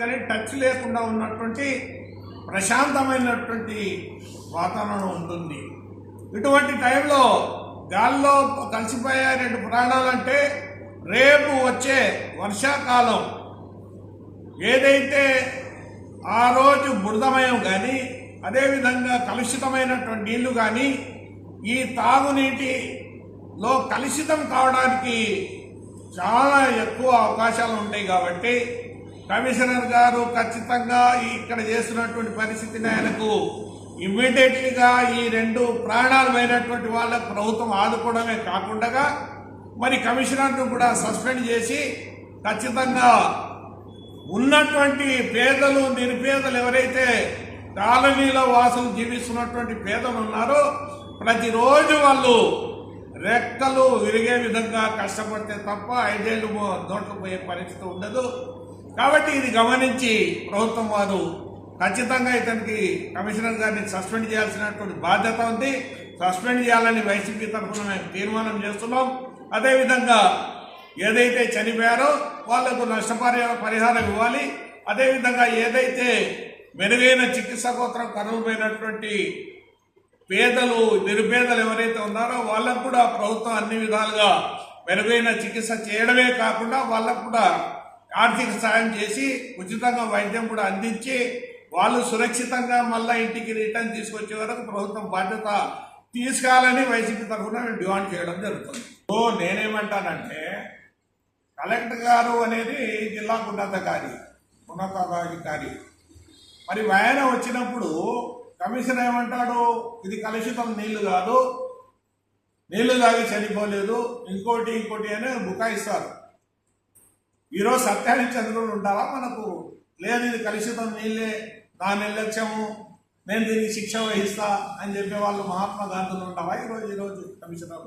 కానీ టచ్ లేకుండా ఉన్నటువంటి ప్రశాంతమైనటువంటి వాతావరణం ఉంటుంది. ఇటువంటి టైంలో గాల్లో కలిసిపోయే రెండు ప్రాణాలంటే రేపు వచ్చే వర్షాకాలం. ఏదైతే ఆ రోజు బురదమయం కానీ అదేవిధంగా కలుషితమైనటువంటి నీళ్ళు కానీ ఈ తాగునీటిలో కలుషితం కావడానికి చాలా ఎక్కువ అవకాశాలు ఉంటాయి కాబట్టి కమిషనర్ గారు ఖచ్చితంగా ఇక్కడ చేస్తున్నటువంటి పరిస్థితిని ఆయనకు ఇమ్మీడియట్లీగా ఈ రెండు ప్రాణాలు అయినటువంటి వాళ్ళకు ప్రభుత్వం ఆదుకోవడమే కాకుండా మరి కమిషనర్ను కూడా సస్పెండ్ చేసి ఖచ్చితంగా ఉన్నటువంటి పేదలు నిరుపేదలు ఎవరైతే కాలనీలో వాసులు జీవిస్తున్నటువంటి పేదలు ఉన్నారో ప్రతిరోజు వాళ్ళు రెక్కలు విరిగే విధంగా కష్టపడితే తప్ప ఐదేళ్ళు మో- నోట్లు పోయే పరిస్థితి ఉండదు. కాబట్టి ఇది గమనించి ప్రభుత్వం వారు ఖచ్చితంగా ఇతనికి కమిషనర్ గారిని సస్పెండ్ చేయాల్సినటువంటి బాధ్యత ఉంది. సస్పెండ్ చేయాలని వైసీపీ తరఫున మేము తీర్మానం చేస్తున్నాం. అదేవిధంగా ఏదైతే చనిపోయారో వాళ్ళకు నష్టపరిహార పరిహారం ఇవ్వాలి. అదేవిధంగా ఏదైతే మెరుగైన చికిత్స కోసం కనుమపోయినటువంటి పేదలు నిరుపేదలు ఎవరైతే ఉన్నారో వాళ్ళకు కూడా ప్రభుత్వం అన్ని విధాలుగా మెరుగైన చికిత్స చేయడమే కాకుండా వాళ్ళకు కూడా ఆర్థిక సాయం చేసి ఉచితంగా వైద్యం కూడా అందించి వాళ్ళు సురక్షితంగా మళ్ళీ ఇంటికి రిటర్న్ తీసుకొచ్చే వరకు ప్రభుత్వం బాధ్యత తీసుకోవాలని వైసీపీ తరఫున మేము డిమాండ్ చేయడం జరుగుతుంది. సో నేనేమంటానంటే కలెక్టర్ గారు అనేది జిల్లాకు ఉన్నతాధికారి ఉన్నతాధికారి. మరి ఆయన వచ్చినప్పుడు కమిషనర్ ఏమంటాడు? ఇది కలుషితం నీళ్ళు కాదు. నీళ్ళు తాగి చనిపోలేదు. ఇంకోటి ఇంకోటి అని బుకాయిస్తారు. ఈరోజు సత్యానికి చంద్రుడు ఉంటారా మనకు లేదు ఇది కలుషితం నీళ్ళే నా నిర్లక్ష్యము నేను దీనికి శిక్ష వహిస్తా అని చెప్పే వాళ్ళు మహాత్మా గాంధీలు ఉంటారా ఈరోజు ఈరోజు కమిషనర్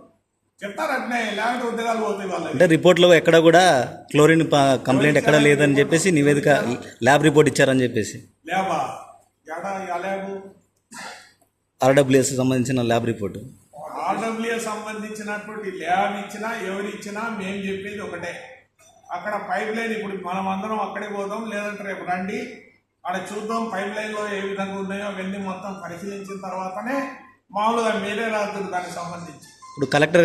చెప్తారు అట్నే లేకపోతే ఉద్యోగాలు పోతాయి వాళ్ళకి. అంటే రిపోర్ట్లో ఎక్కడ కూడా క్లోరిన్ కంప్లైంట్ ఎక్కడ లేదని చెప్పేసి నివేదిక ల్యాబ్ రిపోర్ట్ ఇచ్చారని చెప్పేసి. ఎడా ఎలాగు ఆర్డబ్ల్యూఎస్ సంబంధించిన ల్యాబ్ రిపోర్ట్. ఆర్డబ్ల్యూ సంబంధించినటువంటి ల్యాబ్ ఇచ్చినా ఎవరు ఇచ్చినా మేము చెప్పేది ఒకటే. అక్కడ పైప్ లైన్ ఇప్పుడు మనం అందరం అక్కడే పోదాం లేదంటే రేపు రండి. అక్కడ చూద్దాం పైప్ లైన్లో ఏ విధంగా ఉన్నాయో అవన్నీ మొత్తం పరిశీలించిన తర్వాతనే మామూలుగా మీరే రాదు దానికి సంబంధించి. ఇప్పుడు కలెక్టర్